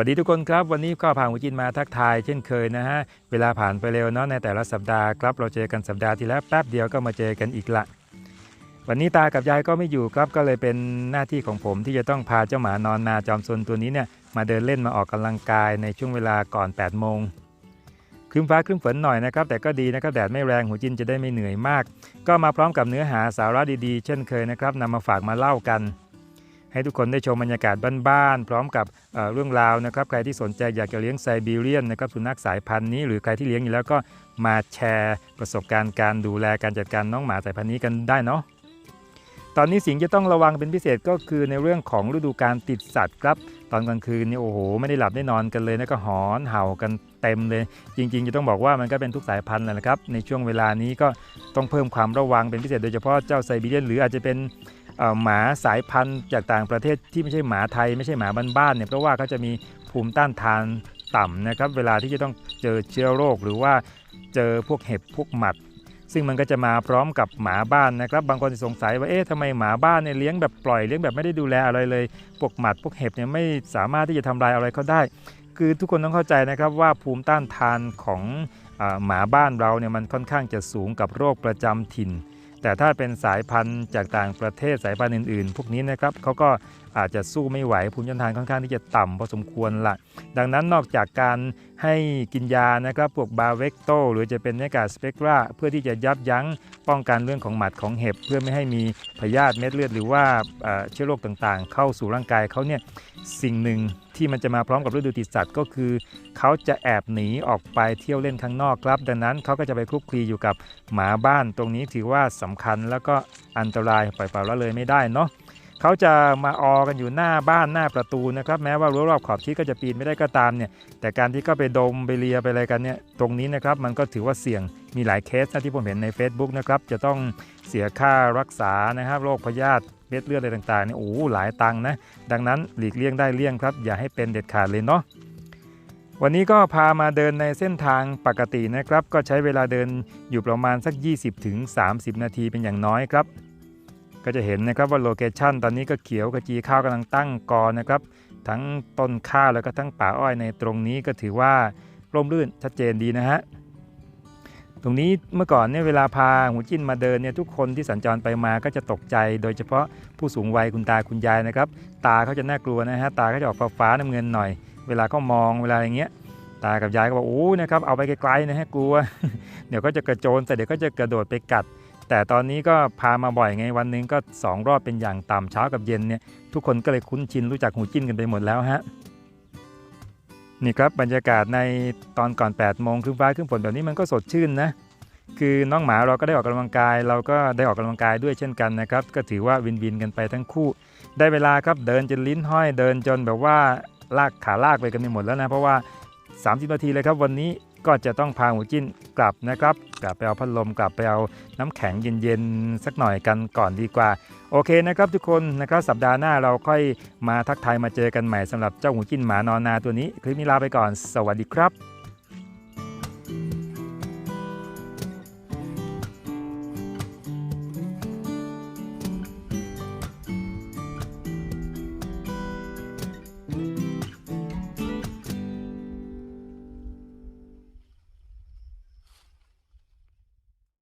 วัสดีทุกคนครับ วันนี้ก็พาหูจินมาทักทาย เช่นเคยนะฮะ เวลาผ่านไปเร็วเนาะในแต่ละสัปดาห์ครับเราเจอกันสัปดาห์ที่แล้วแป๊บเดียวก็มาเจอกันอีกละ วันนี้ตากับยายก็ไม่อยู่ครับก็เลยเป็นหน้าที่ของผมที่จะต้องพาเจ้าหมานอนนาจอมซนตัวนี้เนี่ยมาเดินเล่นมาออกกำลังกายในช่วงเวลาก่อน8โมงครึ้มฟ้าครึ้มฝนหน่อยนะครับแต่ก็ดีนะครับแดดไม่แรงหูจินจะได้ไม่เหนื่อยมาก ก็มาพร้อมกับเนื้อหาสาระดีๆ เช่นเคยนะครับนำมาฝากมาเล่ากัน ให้ทุกคนได้ชมบรรยากาศบ้านๆพร้อมกับเเรื่องราวนะครับ ใครที่สนใจอยากจะเลี้ยงไซบีเรียนนะครับสุนัขสายพันธุ์นี้หรือใครที่เลี้ยงอยู่แล้วก็มาแชร์ประสบการณ์การดูแลการจัดการน้องหมาสายพันธุ์นี้กันได้เนาะตอนนี้สิ่งจะต้องระวังเป็นพิเศษก็คือในเรื่องของฤดูการติดสัตว์ครับ ตอนกลางคืนนี่โอ้โหไม่ได้หลับได้นอนกันเลยนะก็หอนเห่ากันเต็มเลย จริง ๆ จะต้องบอกว่ามันก็เป็นทุกสายพันธุ์แหละนะครับ ในช่วงเวลานี้ก็ต้องเพิ่มความระวังเป็นพิเศษโดยเฉพาะเจ้าไซบีเรียนหรืออาจจะเป็น หมาสายพันธุ์จากต่างประเทศที่ไม่ใช่หมาไทย ไม่ใช่หมาบ้านๆเนี่ยเพราะว่าเขาจะมีภูมิต้านทานต่ำนะครับเวลาที่จะต้องเจอเชื้อโรค หรือว่าเจอพวกเห็บพวกหมัด ซึ่งมันก็จะมาพร้อมกับหมาบ้านนะครับ บางคนสงสัยว่าเอ๊ะทำไมหมาบ้านเนี่ยเลี้ยงแบบปล่อยเลี้ยงแบบไม่ได้ดูแลอะไรเลยพวกหมัดพวกเห็บเนี่ยไม่สามารถที่จะทำลายอะไรเขาได้ คือทุกคนต้องเข้าใจนะครับว่าภูมิต้านทานของอหมาบ้านเราเนี่ยมันค่อนข้างจะสูงกับโรคประจำถิ่น แต่ถ้าเป็นสายพันธุ์จากต่างประเทศสายพันธุ์อื่นๆ พวกนี้นะครับเขาก็อาจจะสู้ไม่ไหวภูมิต้านทานค่อนข้างที่จะต่ำพอสมควรละดังนั้นนอกจากการให้กินยานะครับพวกบาเวกโตหรือจะเป็นเนกาสเปกราเพื่อที่จะยับยั้งป้องกันเรื่องของหมัดของเห็บ เพื่อไม่ให้มีพยาธิเม็ดเลือดหรือว่าเชื้อโรคต่างๆ เข้าสู่ร่างกายเขาเนี่ยสิ่งหนึ่งที่มันจะมาพร้อมกับฤดูติดสัตว์ก็คือเขาจะแอบหนีออกไปเที่ยวเล่นข้างนอกครับ ดังนั้นเขาก็จะไปคลุกคลีอยู่กับหมาบ้านตรงนี้ถือว่าสำคัญแล้วก็อันตรายปล่อยเปล่าละเลยไม่ได้เนาะ เขาจะมาออกันอยู่หน้าบ้านหน้าประตูนะครับแม้ว่ารั้วรอบขอบชิดก็จะปีนไม่ได้ก็ตามเนี่ยแต่การที่ก็ไปดมไปเลียไปอะไรกันเนี่ยตรงนี้นะครับมันก็ถือว่าเสี่ยงมีหลายเคสนะที่ผมเห็นใน Facebook นะครับจะต้องเสียค่ารักษานะครับโรคพยาธิเม็ดเลือดอะไรต่างๆเนี่ยโอ้โหหลายตังนะ ดังนั้นหลีกเลี่ยงได้เลี่ยงครับ อย่าให้เป็นเด็ดขาดเลยเนาะวันนี้ก็พามาเดินในเส้นทางปกตินะครับ ก็ใช้เวลาเดินอยู่ประมาณสัก 20-30ถึง30นาทีเป็นอย่างน้อยครับ ก็จะเห็นนะครับว่าโลเคชันตอนนี้ก็เขียวขจีข้าวกำลังตั้งกอนะครับ ทั้งต้นข้าวแล้วก็ทั้งป่าอ้อยในตรงนี้ก็ถือว่าร่มรื่นชัดเจนดีนะฮะตรงนี้เมื่อก่อนเนี่ยเวลาพาหูจิ้นมาเดินเนี่ยทุกคนที่สัญจรไปมาก็จะตกใจ โดยเฉพาะผู้สูงวัยคุณตาคุณยายนะครับ ตาเขาจะน่ากลัวนะฮะตาเขาจะออกฟ้าๆน้ำเงินหน่อย เวลาเขามองเวลาอย่างเงี้ยตากับยายก็บอกโอ้นะครับเอาไปไกลๆนะฮะกลัว เดี๋ยวก็จะกระโจนแต่เดี๋ยวก็จะกระโดดไปกัด แต่ตอนนี้ก็พามาบ่อยไงวันนึงก็ 2 รอบเป็นอย่างต่ำเช้ากับเย็นเนี่ยทุกคนก็เลยคุ้นชินรู้จักหูจิ้นกันไปหมดแล้วฮะนี่ครับบรรยากาศในตอนก่อน8โมงครึ่งฟ้าครึ่งฝนแบบนี้มันก็สดชื่นนะคือน้องหมาเราก็ได้ออกกำลังกาย เราก็ได้ออกกำลังกายด้วยเช่นกันนะครับ ก็ถือว่าวินวินกันไปทั้งคู่ ได้เวลาครับเดินจนลิ้นห้อยเดินจนแบบว่าลากขาลากไปกันไปหมดแล้วนะ เพราะว่า 30 นาทีเลยครับวันนี้ ก็จะต้องพาหมูจิ้นกลับนะครับ กลับไปเอาพัดลมกลับไปเอาน้ำแข็งเย็นๆสักหน่อยกันก่อนดีกว่า โอเคนะครับทุกคนนะครับสัปดาห์หน้าเราค่อยมาทักทายมาเจอกันใหม่สำหรับเจ้าหมูจิ้นหมานอนนาตัวนี้ คลิปนี้ลาไปก่อน สวัสดีครับ